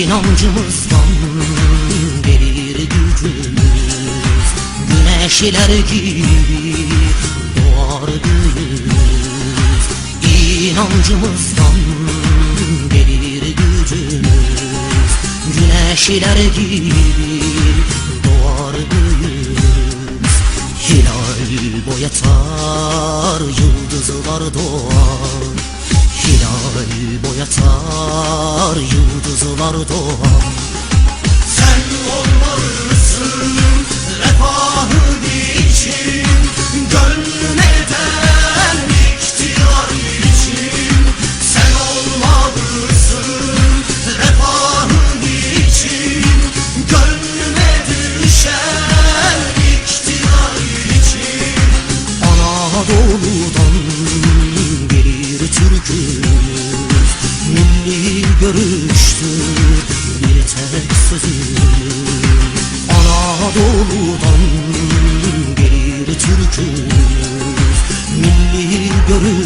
inancımızdan gelir gücümüz. Güneşler gibi doğar büyümüz İnancımızdan gelir gücümüz. Güneşler gibi doğar büyümüz Hilal boyatar yıldızlar doğar Hilal boyatar yıldızlar doğar görüştür bir tek sözümüz Anadolu'dan gelir türkümüz Milli görüştür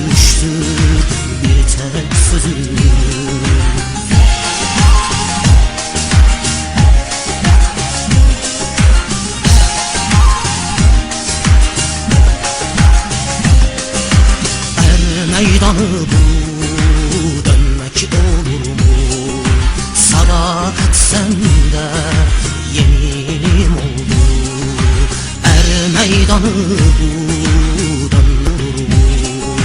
Sadakat sende yeminim oldu. Er meydanı bu dönür mu?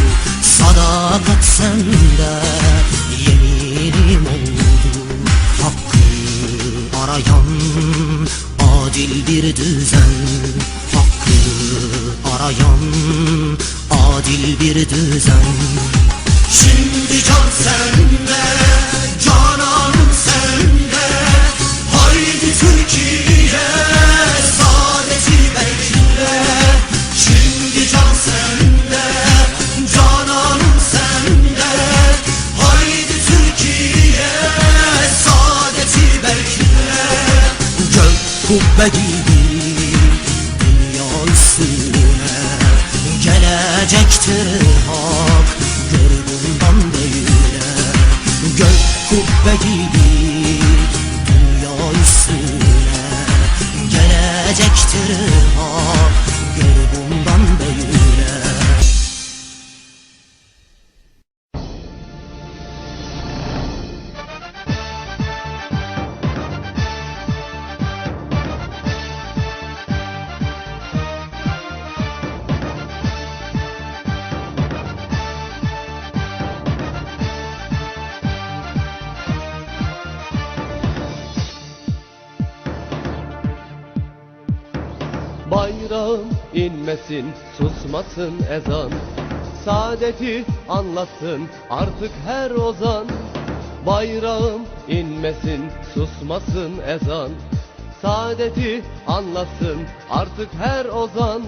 Sadakat sende yeminim oldu. Hakkı arayan adil bir düzen. Hakkı arayan adil bir düzen. Şimdi can sende, Türkiye, saadeti bekle. Şimdi can sende, canan sende. Haydi Türkiye, saadeti bekle. Gök kubbe gibi dünya üstüne Gelecektir hak. Gör bundan böyle Gök kubbe gibi Gelecektir hak Bayrağım inmesin, susmasın ezan. Saadeti anlatsın artık her ozan. Bayrağım inmesin, susmasın ezan. Saadeti anlatsın artık her ozan.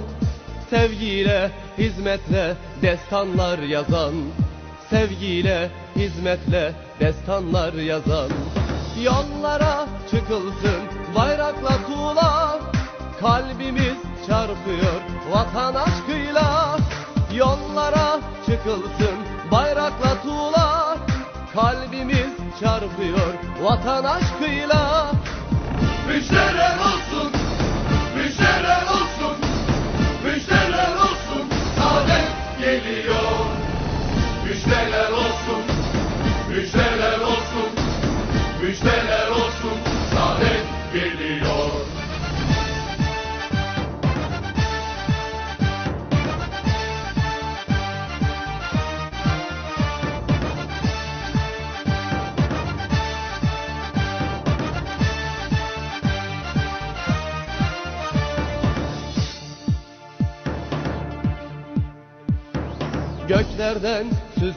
Sevgiyle, hizmetle destanlar yazan. Sevgiyle, hizmetle destanlar yazan. Yollara çıkılsın bayrakla tuğla Kalbimiz çarpıyor vatan aşkıyla. Yollara çıkılsın bayrakla tuğla Kalbimiz çarpıyor vatan aşkıyla. Müjdeler olsun, müjdeler olsun, müjdeler olsun, saadet geliyor. Müjdeler olsun, müjdeler olsun, müjdeler Göklerden süzül